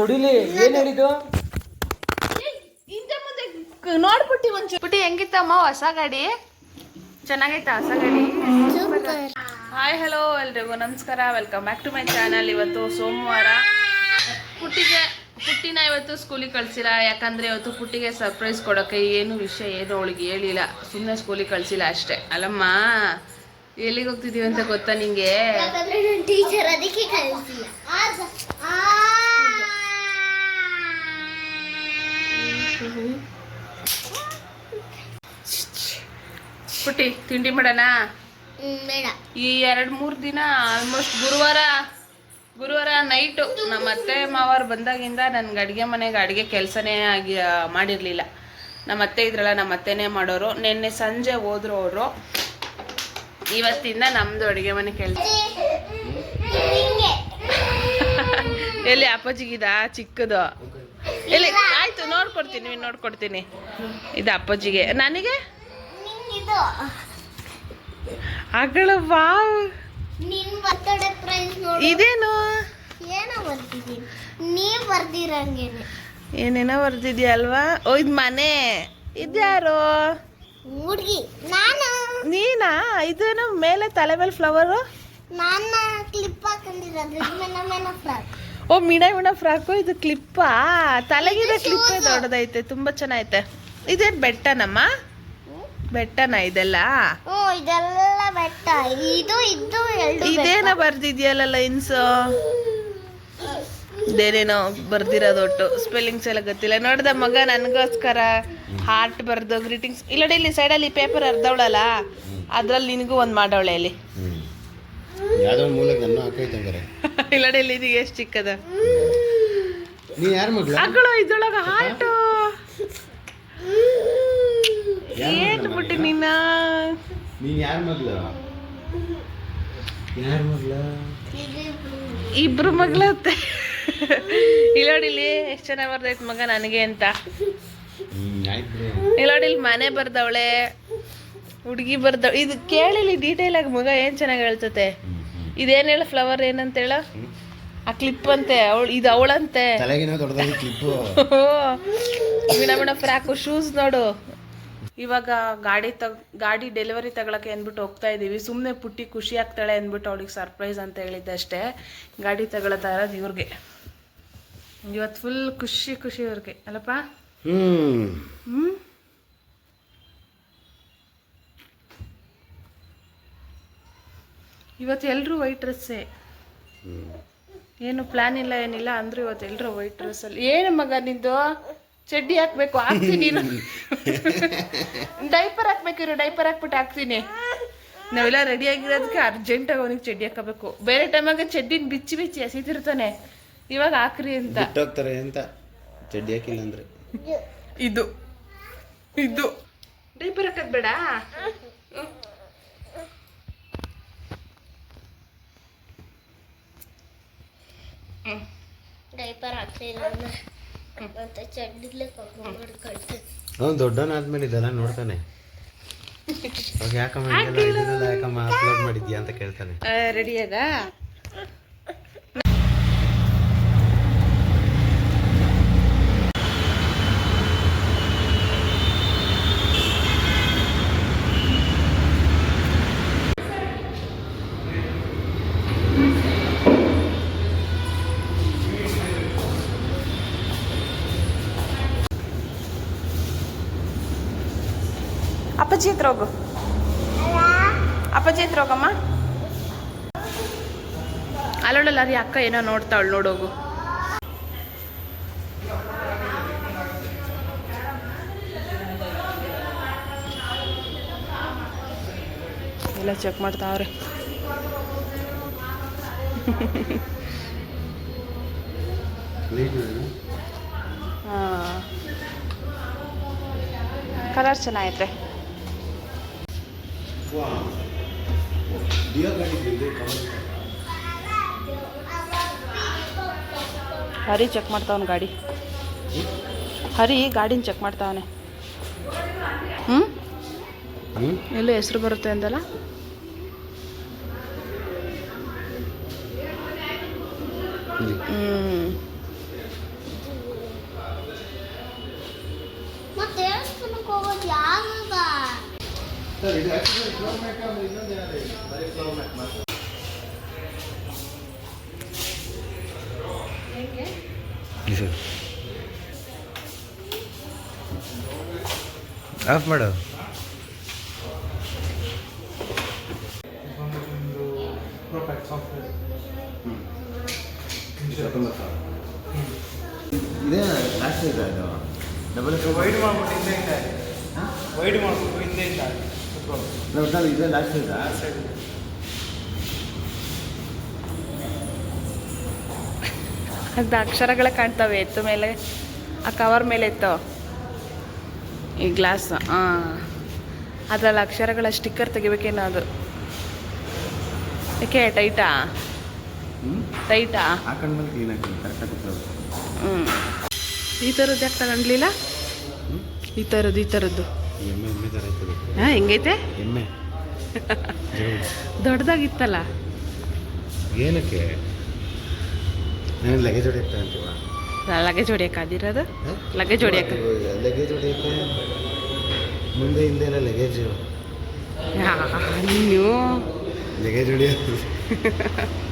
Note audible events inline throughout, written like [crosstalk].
ಕೊಡಿಲಿ ಏನ್ ಹೇಳಿದ್ದು? ಹಿಂದೆ ಮುಂದೆ ಕ- ನೋಡ್ಬಿಟ್ಟಿ ಒಂದ್ ಪುಟ್ಟಿ ಹೆಂಗಿತ್ತಮ್ಮ ಹೊಸ ಗಾಡಿ? ಚೆನ್ನಾಗೈತಾ ಹೊಸ ಗಾಡಿ? ಹಾಯ್ ಹಲೋ ಎಲ್ರಿಗೂ. ನಮಸ್ಕಾರ. Welcome back to my channel ಇವತ್ತು ಸೋಮವಾರ. ಪುಟ್ಟಿಗೆ ಪುಟ್ಟಿನ ಇವತ್ತು ಸ್ಕೂಲಿಗೆ ಕಳ್ಸಿಲ್ಲ. ಯಾಕಂದ್ರೆ ಇವತ್ತು ಪುಟ್ಟಿಗೆ ಸರ್ಪ್ರೈಸ್ ಕೊಡೋಕೆ ಏನು ವಿಷಯ ಏನು ಅವಳಿಗೆ ಹೇಳಿಲ್ಲ. ಸುಮ್ಮನೆ ಸ್ಕೂಲಿಗೆ ಕಳ್ಸಿಲ್ಲ ಅಷ್ಟೇ. ಅಲ್ಲಮ್ಮ ಎಲ್ಲಿಗೆ ಹೋಗ್ತಿದೀವಿ ಅಂತ ಗೊತ್ತಾ ನಿಂಗೆ? ಟೀಚರ್ ಅದಕ್ಕೆ ಕಲಿಸಿಲ್ಲ ಪುಟ್ಟಿ ತಿಂಡಿ ಮಾಡೋಣ? ಈ ಎರಡು ಮೂರು ದಿನ ಆಲ್ಮೋಸ್ಟ್ ಗುರುವಾರ ಗುರುವಾರ ನೈಟು ನಮ್ಮ ಅತ್ತೆ ಮಾವರು ಬಂದಾಗಿಂದ ನನ್ಗೆ ಅಡುಗೆ ಮನೆಗೆ ಅಡುಗೆ ಕೆಲಸನೇ ಆಗಿ ಮಾಡಿರಲಿಲ್ಲ. ನಮ್ಮ ಅತ್ತೆ ಇದ್ರಲ್ಲ ನಮ್ಮ ಅತ್ತೆನೇ ಮಾಡೋರು. ನಿನ್ನೆ ಸಂಜೆ ಹೋದ್ರು ಅವರು. ಇವತ್ತಿಂದ ನಮ್ಮದು ಅಡುಗೆ ಮನೆ ಕೆಲಸ. ಎಲ್ಲಿ ಅಪ್ಪಾಜಿಗಿದ ಚಿಕ್ಕದು? ಎಲ್ಲಿ? ನೋಡ್ಕೊಡ್ತೀನಿ ನೋಡ್ಕೊಡ್ತೀನಿ. ಇದು ಅಪ್ಪಾಜಿಗೆ. ನನಗೆ? ಇದು ಅಗಳ ವಾವ್. ಇದೇನು? ಏನೇನೋ ಬರ್ತಿದ್ಯಾ ಅಲ್ವಾ? ಓ ಇದು ಮನೆ. ಇದ್ಯಾರು ಹುಡ್ಗಿ. ನಾನು. ನೀನಾ? ಇದೇನು ಮೇಲೆ ತಲೆ ಮೇಲೆ ಫ್ಲವರು ನಾನು ಕ್ಲಿಪ್ ಹಾಕೊಂಡಿರೋದು. ಫ್ರಾಕ್ ಓ ಮಿಣ ಮಿಣ ಫ್ರಾಕು ಇದು ಕ್ಲಿಪ್ಪಾ? ತಲೆಗಿದ ಕ್ಲಿಪ್ ದೊಡ್ಡದೈತೆ ತುಂಬಾ ಚೆನ್ನಾಗೈತೆ. ಇದೇನ್ ಬೆಟ್ಟನಮ್ಮ? ಬೆಟ್ಟನ ಇದೆಲ್ಲ? ಹ್ಞೂ ಇದೆಲ್ಲ ಬೆಟ್ಟ. ಇದು ಇದ್ದು ಎರಡು ಇದೇನ ಬರ್ದಿದ್ಯಲ್ಲ ಲೈನ್ಸ್? ಇದೇನೇನೋ ಬರ್ದಿರೋದು ಒಟ್ಟು. ಸ್ಪೆಲ್ಲಿಂಗ್ಸ್ ಎಲ್ಲ ಗೊತ್ತಿಲ್ಲ. ನೋಡ್ದ ಮಗ ನನಗೋಸ್ಕರ ಹಾರ್ಟ್ ಬರ್ದು ಗ್ರೀಟಿಂಗ್ಸ್ ಇಲ್ಲಡಿ ಇಲ್ಲಿ ಸೈಡಲ್ಲಿ ಪೇಪರ್ ಅರ್ಧವಳಲ್ಲ? ಅದ್ರಲ್ಲಿ ನಿನಗೂ ಒಂದು ಮಾಡವಳೆ ಇಲ್ಲಿ. ಯಾವ್ದೋ ಒಂದು ಮೂಲಕ್ಕೆ ನನ್ನ ಹಾಕೈತಂಗಾರೆ [laughs] ಇಲ್ಲ ಇಲ್ಲಿ ಇದು ಎಷ್ಟು ಚಿಕ್ಕದ. ನೀ ಯಾರ ಮಗಳು? ಮಗಳು ಇದ್ರೊಳಗ ಹಾರ್ಟು ಏನ್ ಬಿಟ್ಟು ನಿನ್ನ ನೀನ್? ಯಾರ ಮಗಳು? ಯಾರ ಮಗಳು? ಇಬ್ರು ಮಗಳತ್ತೆ ಇಲ್ಲೋಡಿಲಿ ಎಷ್ಟು ಚೆನ್ನಾಗಿ ಬರ್ದೈತೆ ಮಗ ನನಗೆ ಅಂತ. ಇಲ್ಲೋಡಿಲ್ ಆಯ್ತು ಬಿಡು. ಮನೆ ಬರ್ದವಳೆ ಹುಡುಗಿ ಬರ್ದವ್ ಇದು ಕೇಳಿಲಿ ಡೀಟೇಲ್ ಆಗಿ ಮಗ ಏನ್ ಚೆನ್ನಾಗಿ ಹೇಳ್ತತೆ? ಇದೇನ್ ಹೇಳ ಫ್ಲವರ್ ಏನಂತ ಹೇಳ ಆ ಕ್ಲಿಪ್ ಅಂತೆ ಅವಳು ಇದು ಅವಳಂತೆ. ತಲೆಗಿನ ದೊಡ್ಡದಾಗಿ ಕ್ಲಿಪ್ ಬಿಣ ಬಿಣ ಫ್ರಾಕು ಶೂಸ್ ನೋಡು. ಇವಾಗ ಗಾಡಿ ತಗ್ ಗಾಡಿ ಡೆಲಿವರಿ ತಗೊಳಕ್ಕೆ ಅಂದ್ಬಿಟ್ಟು ಹೋಗ್ತಾ ಇದ್ದೀವಿ ಸುಮ್ಮನೆ ಪುಟ್ಟಿ ಖುಷಿ ಆಗ್ತಾಳೆ ಅಂದ್ಬಿಟ್ಟು ಅವಳಿಗೆ ಸರ್ಪ್ರೈಸ್ ಅಂತ ಹೇಳಿದ್ದೆ ಅಷ್ಟೇ. ಗಾಡಿ ತಗೊಳ್ತಾ ಇರೋದು ಇವ್ರಿಗೆ. ಇವತ್ತು ಫುಲ್ ಖುಷಿ ಖುಷಿ ಇವ್ರಿಗೆ. ಅಲ್ಲಪ್ಪ? ಹ್ಮ್. ಇವತ್ತು ಎಲ್ಲರೂ ವೈಟ್ ಡ್ರೆಸ್ಸೇ ಏನು ಪ್ಲಾನ್ ಇಲ್ಲ ಏನಿಲ್ಲ ಅಂದ್ರೆ ಇವತ್ತು ಎಲ್ಲರೂ ವೈಟ್ ಡ್ರೆಸ್ಸಲ್ಲಿ ಏನು ಮಗ ನಿಂದು? ಚಡ್ಡಿ ಹಾಕ್ಬೇಕು ಹಾಕ್ತೀನಿ ಡೈಪರ್ ಹಾಕ್ಬೇಕಿರೋ ಡೈಪರ್ ಹಾಕ್ಬಿಟ್ಟು ಹಾಕ್ತೀನಿ. ನಾವೆಲ್ಲ ರೆಡಿ ಆಗಿರೋದಕ್ಕೆ ಅರ್ಜೆಂಟಾಗಿ ಅವನಿಗೆ ಚಡ್ಡಿ ಹಾಕಬೇಕು. ಬೇರೆ ಟೈಮಾಗ ಚಡ್ಡಿನ ಬಿಚ್ಚಿ ಬಿಚ್ಚಿ ಎಸಿತಿರ್ತಾನೆ ಇವಾಗ ಹಾಕ್ರಿ ಅಂತ. ಹೋಗ್ತಾರೆ ಅಂತ ಚಡ್ಡಿ ಹಾಕಿಲ್ಲ ಅಂದ್ರೆ. ಇದು. ಇದು. ಡೈಪರ್ ಹಾಕದ್ ಬೇಡ. ಚಡ್ಡಿಲೆ ಕಳ್ತೀನಿ ಅವ್ನು ದೊಡ್ಡವನಾದ್ಮೇಲೆ ಇದೆಲ್ಲ ನೋಡ್ತಾನೆ. ಅವಾಗ ಯಾಕಮ್ಮ ಇದನ್ನೆಲ್ಲ ಯಾಕಮ್ಮ ಅಪ್ಲೋಡ್ ಮಾಡಿದ್ಯಾ ಅಂತ ಕೇಳ್ತಾನೆ. ರೆಡಿ ಅದ? ಅಪ್ಪಾಜಿ ಹತ್ರ ಹೋಗು ಅಪ್ಪಾಜಿ ಹತ್ರ ಹೋಗಮ್ಮ ಅಲ್ಲೋಳಲ್ಲ ರೀ ಅಕ್ಕ ಏನೋ ನೋಡ್ತಾವಳು ನೋಡೋಗು ಎಲ್ಲ ಚೆಕ್ ಮಾಡ್ತಾವ್ರೆ ಹಾ ಕಲರ್ ಚೆನ್ನಾಗೈತೆ. ಹರಿ ಚೆಕ್ ಮಾಡ್ತಾವನೆ ಗಾಡಿ. ಹರಿ ಗಾಡಿನ ಚೆಕ್ ಮಾಡ್ತಾವನೆ. ಹ್ಮ್? ಎಲ್ಲೋ ಹೆಸರು ಬರುತ್ತೆ ಅಂದಲ್ಲ? ಹ್ಮ್. ಆಫ್ ಮಾಡು. ಇದೇ ಲಾಸ್ಟ್ ಇದೆ ಅದು ಡಬಲ್ ವೈಡ್ ಮಾಡ್ಬಿಟ್ಟು ಹಿಂದೆ ಹಿಂದೆ ವೈಡ್ ಮಾಡ್ಬಿಟ್ಟು ಹಿಂದೆ ಇದೇ ಲಾಸ್ಟ್ ಇದೆ ಆ ಅದು ಅಕ್ಷರಗಳೇ ಕಾಣ್ತವೆ ಎತ್ತು ಮೇಲೆ ಆ ಕವರ್ ಮೇಲೆ ಎತ್ತು? ಈ ಗ್ಲಾಸ್ ಹಾಂ ಅದರಲ್ಲಿ ಅಕ್ಷರಗಳ ಸ್ಟಿಕ್ಕರ್ ತೆಗಿಬೇಕೇನೋ ಅದು. ಯಾಕೆ ಟೈಟಾ ಟೈಟಾ ಹಾಕೊಂಡ್ಮೇಲೆ ಕ್ಲೀನ್ ಆಗ್ತದೆ ಕರೆಕ್ಟಾಗಿ ಹ್ಞೂ ಈ ಥರದ್ದು ಯಾಕೆ ತಗೊಂಡ್ಲಿಲ್ಲ? ಈ ಥರದ್ದು ಈ ಥರದ್ದು ಎಮ್ಮೆ ಎಮ್ಮೆ ಥರ ಹಾಂ ಹೆಂಗೈತೆ? ಎಮ್ಮೆ. ದೊಡ್ಡದಾಗಿತ್ತಲ್ಲ. ಏನಕ್ಕೆ? ನಾನು ಲಗೇಜ್ ಹೊಡೆಯುತ್ತೆ ಅಂತೀವ ಲಗೇಜ್ ಹೊಡಿಯೋಕ್ಕಾದಿರೋದು ಲಗೇಜ್ ಹೊಡಿಯಕ್ಕೆ. ಲಗೇಜ್ ಹೊಡೆಯುತ್ತೆ ಮುಂದೆ ಹಿಂದೆ ಎಲ್ಲ ಲಗೇಜು. ನೀವು? ಲಗೇಜ್ ಹೊಡೆಯೋದು [laughs]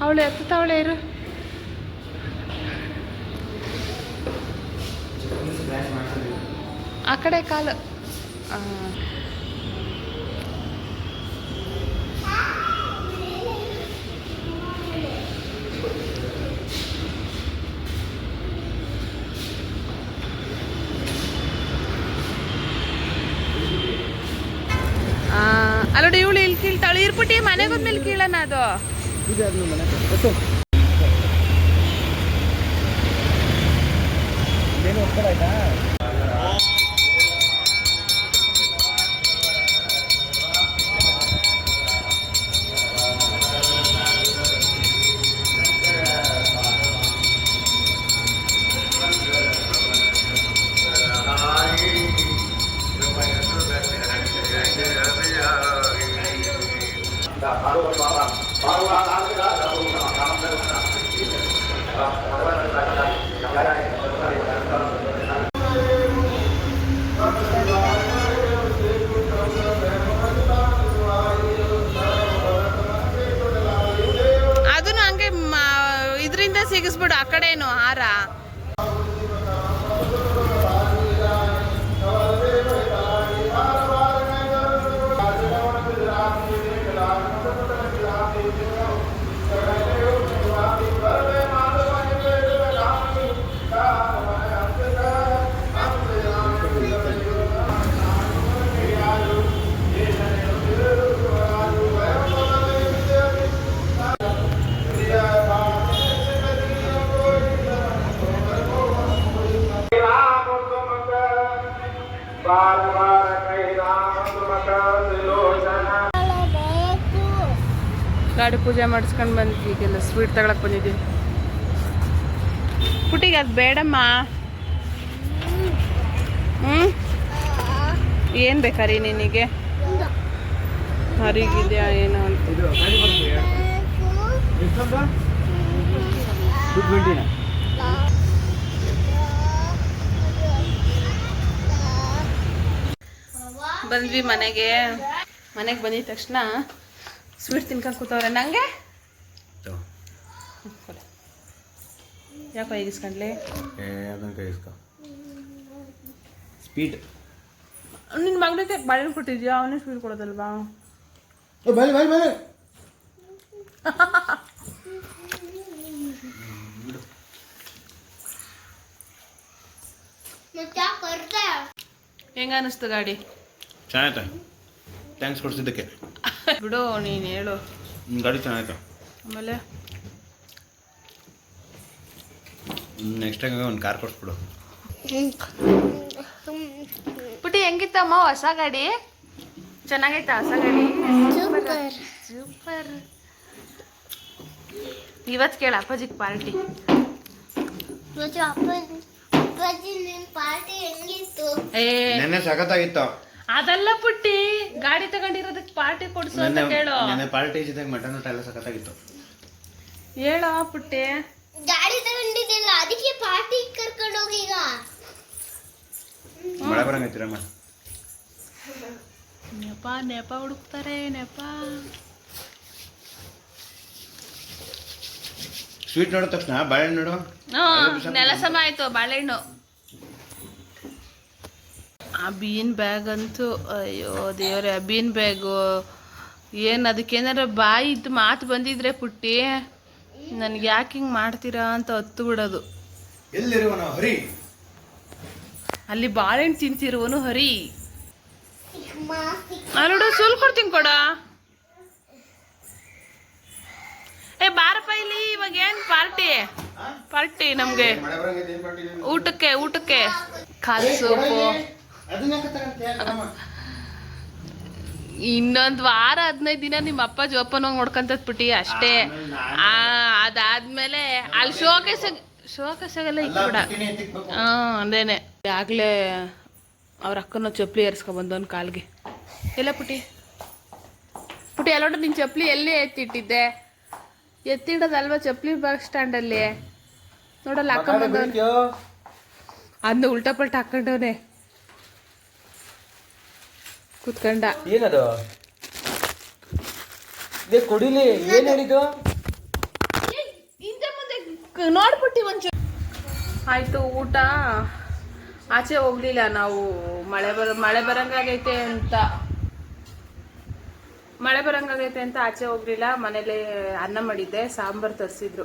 ಅವಳು ಎತ್ತವಳೆ ಇರು ಆ ಕಡೆ ಕಾಲು ಆ. ಆ, ಅಲ್ಲೋಡಿ ಇವಳು ಇಲ್ಲಿ ಕೀಳ್ತಾಳು ಇರ್ಬಿಟ್ಟು ಮನೆಗೆ ಹೋದ್ಮೇಲೆ ಕೀಳಣ ಅದು ಸಿಗಿಸ್ಬಿಡು ಆ ಕಡೆನು ಹಾರ ಗಾಡಿ ಪೂಜೆ ಮಾಡಿಸ್ಕೊಂಡು ಬಂದ್ವಿ, ಈಗೆಲ್ಲ ಸ್ವೀಟ್ ತಗೊಳಕ್ ಬಂದಿದ್ದೀವಿ ಪುಟ್ಟಿಗೆ ಅದು ಬೇಡಮ್ಮ. ಹ್ಞೂ ಏನು ಬೇಕಾರಿ ನಿನಗೆ? ಹರಿಗಿದ್ಯಾ ಏನು ಅಂತ. ಬಂದ್ವಿ ಮನೆಗೆ. ಮನೆಗೆ ಬಂದಿದ ತಕ್ಷಣ ಸ್ವೀಟ್ ತಿನ್ಕೊಂಡು ಕೂತವ್ರೆ. ನಂಗೆ? ಯಾಕೋ ಈಗಿಸ್ಕೊಂಡ್ಲಿ? ಏ ಅದನ್ನು ಕೈ ಇಸ್ಕೊ ಸ್ಪೀಡ್ ನಿನ್ನ ಮಗಳಿಗೆ ಬಾಳೆಹಣ್ಣು ಕೊಟ್ಟಿದ್ಯಾ? ಅವನೇ ಸ್ವೀಟ್ ಕೊಡೋದಲ್ವಾ? ಬೈ ಬೈ ಬೈ ಹೆಂಗ ಅನಿಸ್ತು ಗಾಡಿ? ಚೆನ್ನಾಯ್ತಾ ಥ್ಯಾಂಕ್ಸ್ ಕೊಡ್ಸಿದ್ದಕ್ಕೆ. ಬಿಡು ನೀನು ಹೇಳು. ಗಾಡಿ ಚೆನ್ನಾಯ್ತಾ ಆಮೇಲೆ? ನೆಕ್ಸ್ಟ್ ಟೈಮ್ ಒಂದು ಕಾರ್ ಕೊಟ್ಬಿಡು ಪುಟಿ ಹೆಂಗಿತ್ತಮ್ಮ ಹೊಸ ಗಾಡಿ? ಚೆನ್ನಾಗೈತಾ ಹೊಸ ಗಾಡಿ? ಸೂಪರ್ ಸೂಪರ್ ಇವತ್ತು ಕೇಳ ಅಪ್ಪಾಜಿಗೆ ಪಾರ್ಟಿ. ಪಾರ್ಟಿ ಹೆಂಗಿತ್ತು? ಏ ನೆನ್ನೆ ಸಖತ್ತಾಗಿತ್ತು. ಅದಲ್ಲ ಪುಟ್ಟಿ ಗಾಡಿ ತಗೊಂಡಿರೋದಕ್ಕೆ ಪಾರ್ಟಿ ಕೊಡ್ಸು ಅಂತ ಕೇಳೋ. ನೆನ್ನೆ ಪಾರ್ಟಿ ಜೊತೆ ಮಟನ್ ಊಟ ಎಲ್ಲ ಸಖತ್ತಾಗಿತ್ತು. ಹೇಳೋ ಪುಟ್ಟಿ. ಗಾಡಿ ತಗೊಂಡಿದ್ದಿಲ್ಲ ಅದಕ್ಕೆ ಪಾರ್ಟಿ ಕರ್ಕೊಂಡು ಹೋಗಿ ಈಗ ಮಳೆ ಬರಂಗೈತಿರಮ್ಮ ನೆಪ ನೆಪ ಹುಡುಕ್ತಾರೆ ನೆಪ. ಸ್ವೀಟ್ ನೋಡಿದ ತಕ್ಷಣ ಬಾಳೆಹಣ್ಣು ನೋಡು. ಹ್ಞೂ ನೆಲ ಸಮ ಆಯ್ತು ಬಾಳೆಹಣ್ಣು. ಆ ಬೀನ್ ಬ್ಯಾಗ್ ಅಂತೂ ಅಯ್ಯೋ ದೇವ್ರೆ ಆ ಬೀನ್ ಬ್ಯಾಗು ಏನು ಅದಕ್ಕೇನಾರ ಬಾಯಿ ಇದ್ದು ಮಾತು ಬಂದಿದ್ರೆ ಪುಟ್ಟಿ ನನಗೆ ಯಾಕೆ ಹಿಂಗೆ ಮಾಡ್ತೀರಾ ಅಂತ ಹತ್ತು ಬಿಡೋದು. ಅಲ್ಲಿ ಬಾಳೆಹಣ್ಣು ತಿಂತಿರುವನು ಹರಿ. ನೋಡು ಸುಲ್ ಕೊಡ್ತೀನಿ ಕೊಡ. ಏ ಬಾರಪ್ಪ ಇಲ್ಲಿ ಇವಾಗ ಏನು ಪಾರ್ಟಿ ಪಾರ್ಟಿ ನಮ್ಗೆ? ಊಟಕ್ಕೆ ಊಟಕ್ಕೆ. ಕಾಲು ಸೋಪು. ಇನ್ನೊಂದ್ ವಾರ ಹದಿನೈದು ದಿನ ನಿಮ್ಮ ಅಪ್ಪ ಜೋಪಾನ ನೋಡ್ಕೊಂತದ್ ಬಿಟ್ಟಿ ಅಷ್ಟೇ. ಆ ಅದಾದ್ಮೇಲೆ ಅಲ್ಲಿ ಶೋಕೇಶ ಶೋಕೇಶಾಗೆಲ್ಲ ಎಲ್ಲ ಇಕ್ಬಿಡ ಕೂಡ. ಹಾ ಅದೇನೆ. ಆಗ್ಲೇ ಅವ್ರ ಅಕ್ಕನ ಚಪ್ಪಲಿ ಏರ್ಸ್ಕೊಂಡ್ ಒಂದು ಕಾಲ್ಗೆ. ಎಲ್ಲ ಪುಟಿ ಪುಟಿ ಎಲ್ಲೋಟ ನಿನ್ನ ಚಪ್ಪಲಿ ಎಲ್ಲಿ ಎತ್ತಿಟ್ಟಿದ್ದೆ? ಎತ್ತಿಡೋದಲ್ವಾ ಚಪ್ಪಲಿ ಬಸ್ ಸ್ಟ್ಯಾಂಡಲ್ಲಿ ನೋಡಲ್ಲ ಬಂದವ್ನು. ಅಂದು ಉಲ್ಟಾ ಪಲ್ಟ ಹಾಕೊಂಡವನೆ. ಕುತ್ಕೊಂಡ. ಏನದು? ಇದೇ ಕುಡಿಲಿ. ಏನ್ ಹೇಳಿದ್ದು ಹಿಂದೆ ಮುಂದೆ ಕ- ನೋಡ್ಬಿಟ್ಟಿ ಒಂಚೂರು ಆಯ್ತು ಊಟ. ಆಚೆ ಹೋಗ್ಲಿಲ್ಲ ನಾವು. ಮಳೆ ಬರ ಮಳೆ ಬರಂಗಾಗೈತೆ ಅಂತ. ಮಳೆ ಬರಂಗಾಗೈತೆ ಅಂತ ಆಚೆ ಹೋಗ್ಲಿಲ್ಲ. ಮನೇಲಿ ಅನ್ನ ಮಾಡಿದ್ದೆ ಸಾಂಬಾರು ತರಿಸಿದ್ರು.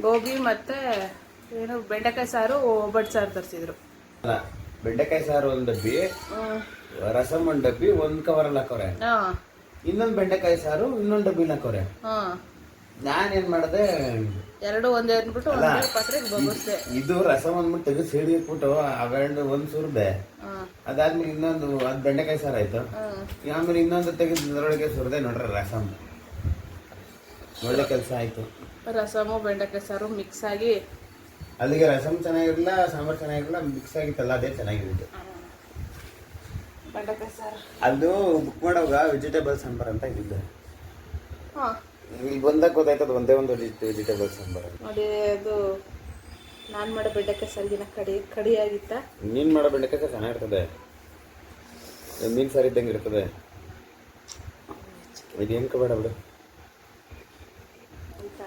ಗೋಬಿ ಮತ್ತೆ ಏನು ಬೆಂಡೆಕಾಯಿ ಸಾರು ಒಬ್ಬಟ್ಟು ಸಾರು ತರಿಸಿದ್ರು. ಬೆಂಡೆಕಾಯಿ ಸಾರು ಒಂದ್ ಡಬ್ಬಿ ರಸಮ್ ಒಂದ್ ಡಬ್ಬಿ ಒಂದ್ ಕವರ್ ಅಲ್ಲಿ ಹಾಕೋರೆ ಇನ್ನೊಂದ್ ಬೆಂಡೆಕಾಯಿ ಸಾರು ಇನ್ನೊಂದ್ ಡಬ್ಬಿ ಹಾಕೋರೆ ಏನ್ ಮಾಡ್ದೆ? ಎರಡು ಒಂದೇ ಅಂದ್ಬಿಟ್ಟು ಇದು ರಸಂ ಅಂದ್ಬಿಟ್ಟು ತೆಗೆದು ಸಿಡಿದ್ಬಿಟ್ಟು ಅವೆರಡು ಒಂದ್ ಸುರ್ದೆ. ಅದಾದ್ಮೇಲೆ ಇನ್ನೊಂದು ಅದ್ ಬೆಂಡೆಕಾಯಿ ಸಾರು ಆಯ್ತು. ಆಮೇಲೆ ಇನ್ನೊಂದು ತೆಗೆದು ಅದರೊಳಗೆ ಸುರ್ದೆ ನೋಡ್ರಿ ರಸಂ. ಒಳ್ಳೆ ಕೆಲಸ ಆಯ್ತು. ರಸಮು ಬೆಂಡೆಕಾಯಿ ಸಾರು ಮಿಕ್ಸ್ ಆಗಿ ಅಲ್ಲಿಗೆ ರಸಮ್ ಚೆನ್ನಾಗಿರಲಿಲ್ಲ ಸಾಂಬಾರ್ ಚೆನ್ನಾಗಿರಲಿಲ್ಲ ಮಿಕ್ಸ್ ಆಗಿತ್ತಲ್ಲ ಅದೇ ಚೆನ್ನಾಗಿರುತ್ತೆ ಅದು ಬುಕ್ ಮಾಡೋವಾಗ ವೆಜಿಟೇಬಲ್ ಸಾಂಬಾರ್ ಅಂತ ಇದ್ದಿದ್ದೆ ಹಾಂ. ಇಲ್ಲಿ ಬಂದಾಗ ಗೊತ್ತಾಯ್ತದ ಒಂದೇ ಒಂದು ವೆಜಿಟೇಬಲ್ ಸಾಂಬಾರ್. ನೋಡಿ ಅದು ನಾನು ಮಾಡೋ ಬೆಂಡೆಕಾಯಿ ಸಾರಿಗಿನ ಕಡಿ ಕಡಿಯಾಗಿತ್ತ. ನೀನ್ ಮಾಡೋ ಬೆಂಡೆಕಾಯಿ ಸಾರು ಚೆನ್ನಾಗಿರ್ತದೆ. ಮೀನು ಸಾರು ಇದ್ದಂಗೆ ಇರ್ತದೆ. ಇದೇನ್ ಕಬೇಡ ಬಿಡು ಆಯ್ತಾ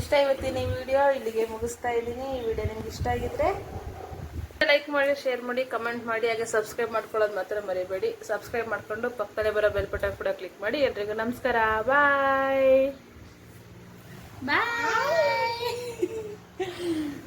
ಇಷ್ಟ ಇವತ್ತಿನ ಈ ವಿಡಿಯೋ ಇಲ್ಲಿಗೆ ಮುಗಿಸ್ತಾ ಇದ್ದೀನಿ. ಈ ವಿಡಿಯೋ ನಿಮ್ಗೆ ಇಷ್ಟ ಆಗಿದ್ರೆ ಲೈಕ್ ಮಾಡಿ ಶೇರ್ ಮಾಡಿ ಕಮೆಂಟ್ ಮಾಡಿ ಹಾಗೆ ಸಬ್ಸ್ಕ್ರೈಬ್ ಮಾಡ್ಕೊಳ್ಳೋದು ಮಾತ್ರ ಮರಿಬೇಡಿ. ಸಬ್ಸ್ಕ್ರೈಬ್ ಮಾಡ್ಕೊಂಡು ಪಕ್ಕದಲ್ಲೇ ಬರೋ ಬೆಲ್ ಬಟನ್ ಕೂಡ ಕ್ಲಿಕ್ ಮಾಡಿ. ಎಲ್ರಿಗೂ ನಮಸ್ಕಾರ. ಬಾಯ್ ಬಾಯ್ [laughs]